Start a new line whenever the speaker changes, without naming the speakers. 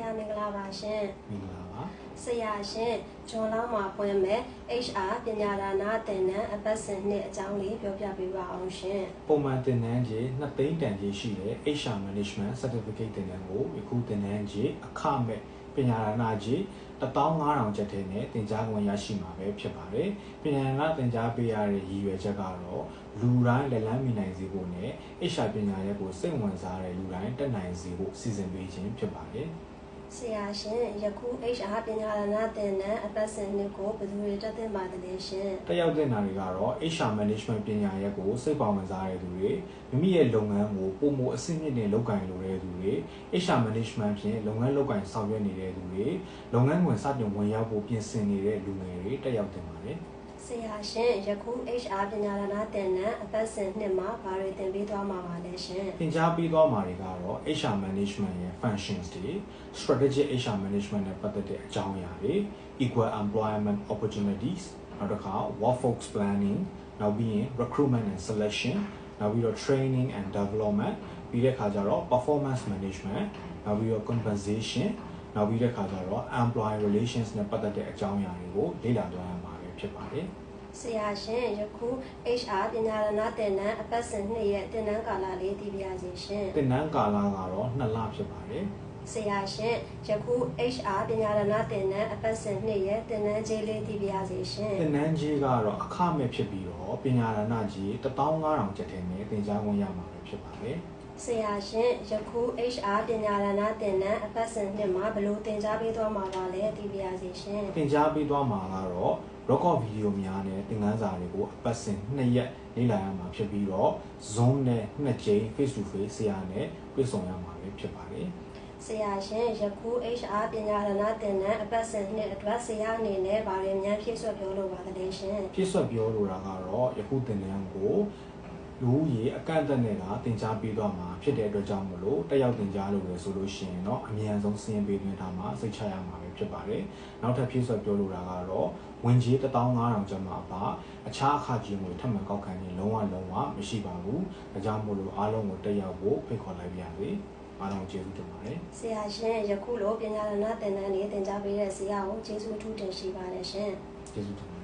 ရာမင်္ဂလာပါရှင်
မင်္ဂလာပါ
ဆရာရှင်ဂျွန်လောင်းမှာဖွင့်မဲ့ HR ပညာဒါနသင်တန်းအပတ်စဉ်နှစ်အကြောင်းလေးပြောပြပေးပါအောင်ရှင်
ပုံမှန်သင်တန်းကြီး2သိန်းတန်ကြီးရှိတဲ့ HR Management Certificate သင်တန်းကိုအခုသင်တန်းကြီးအခမဲ့ပညာရဏကြီး15000ကျပ်ထဲနဲ့သင်ကြားခွင့်ရရှိမှာပဲဖြစ်ပါတယ်။ပညာရဏသင်ကြားပေးရတဲ့ရည်ရွယ်ချက်ကတော့လူတိုင်းလက်လန်းမိနိုင်စေဖို့နဲ့ HR ပညာရပ်ကိုစိတ်ဝင်စားတဲ့လူတိုင်းတက်နိုင်စေဖို့စီစဉ်ပေးခြင်းဖြစ်ပါတယ်။
ဆရာရှင်ယခု HR ပညာဒါနသင်တန်းအပတ်စဉ်နှစ်ကိုဘယ်သူတွေတက်သင့်ပါသလဲရှင်
တက်ရောက်တဲ့နာတွေကတော့ HR Management ပညာရပ်ကိုစိတ်ပါဝင်စားတဲ့သူတွေမိမိရဲ့လုပ်ငန်းကိုပုံမအဆင့်မြင့်နဲ့လုပ်ကိုင်လိုတဲ့သူတွေ HR Management ဖြင့်လုပ်ငန်းလုပ်ကိုင်ဆောင်ရွက်နေတဲ့သူတွေလုပ်ငန်းဝင်စတင်ဝင်ရောက်ဖို့ပြင်ဆင်နေတဲ့လူငယ်တွေတက်ရောက်တင်ပါတယ်
ဆရာရှင်ယခု HR ပညာဒါနသင်တန်းအပတ်စဉ်နှစ်မှာဘာတွေသင်ပေးသွားမှာပါလဲရှင်
သင်ကြားပေးသွားမှာတွေကတော့ HR Management ရဲ့ functions တွေ strategic HR Management နဲ့ပတ်သက်တဲ့အကြောင်းအရာတွေ equal employment opportunities နောက်တစ်ခါ workforce planning နောက်ပြီးရင် recruitment and selection နောက်ပြီးတော့ training and development ပြီးတဲ့အခါကျတော့ performance management နောက်ပြီးတော့ compensation နောက်ပြီးတဲ့အခါကျတော့ employee relations နဲ့ပတ်သက်တဲ့အကြောင်းအရာတွေကိုလေ့လာသွားရမှာပဲ ဖြစ်ပါတယ်
ဆရာရှင်ယခု HR ပညာဒါနသင်တန်းအပတ်စဉ်နှစ်ရဲ့သင်တန်းကာလလေးတည်ပြရစီရှင်
သင်တန်းကာလကတော့2လဖြစ်ပါတယ်
ဆရာရှင်ယခု HR ပညာဒါနသင်တန်းအပတ်စဉ်နှစ်ရဲ့သင်တန်းကြီးလေးတည်ပြရစီရှင်
သင်တန်းကြီးကတော့အခမဲ့ဖြစ်ပြီးတော့ပညာရဏကြီး15000ကျပ်ထင်းနဲ့သင်ကြားခွင့်ရမှာပဲဖြစ်ပါတယ်
ဆရာရှင်ယခု HR ပညာဒါနသင်တန်းအပတ်စဉ်နှစ်မှာဘယ်လိုသင်ကြားပေးသွားမှာပါလဲတည်ပြရစီရှင်
သင်ကြားပေးသွားမှာကတော့ record video များနဲ့သင်ခန်းစာတွေကိုအပတ်စဉ်2ရက်လေ့လာရမှာဖြစ်ပြီးတော့ Zoom နဲ့2ကြိမ် face to face ဆရာနဲ့တွေ့ဆုံရမှာပဲဖြစ်ပါတယ်
ဆရာရှင်ယခု HR ပညာဒါနသင်တန်းအပတ်စဉ်နှစ်အတွက်ဆရာအနေနဲ့ဗာရင်များဖြည့်ဆွတ်ပြောလိုပါသလဲရှင်
ပြည့်စွက်ပြောလိုတာကတော့ယခုသင်တန်းကို လူဦးရေအကန့်အသတ်နဲ့ကသင်ကြားပေးသွားမှာဖြစ်တဲ့အတွက်ကြောင့်မလို့တက်ရောက်သင်ကြားလို့ရဆိုလို့ရှိရင်တော့အမြန်ဆုံးစီးရင်ပေးသွင်းထားမှာစိတ်ချရမှာပဲဖြစ်ပါတယ်။နောက်ထပ်ပြည့်စွက်ပြောလိုတာကတော့ဝင်ကြီး15000ကျပ်မှာပါအခြားအခကြေးငွေထပ်မံကောက်ခံခြင်းလုံးဝလုံးဝမရှိပါဘူး။ဒါကြောင့်မို့လို့အားလုံးကိုတက်ရောက်ဖို့ဖိတ်ခေါ်လိုက်ပါရစေ။အားလုံးကျေးဇူးတင်ပါတယ်
ဆရာရှင်ယခုလိုပညာဒါနသင်တန်းလေးသင်ကြားပေးတဲ့ဆရာကိုကျေးဇူးအထူးတင်ရှိပါတယ်ရှင်။
ကျေးဇူးတင်ပါတယ်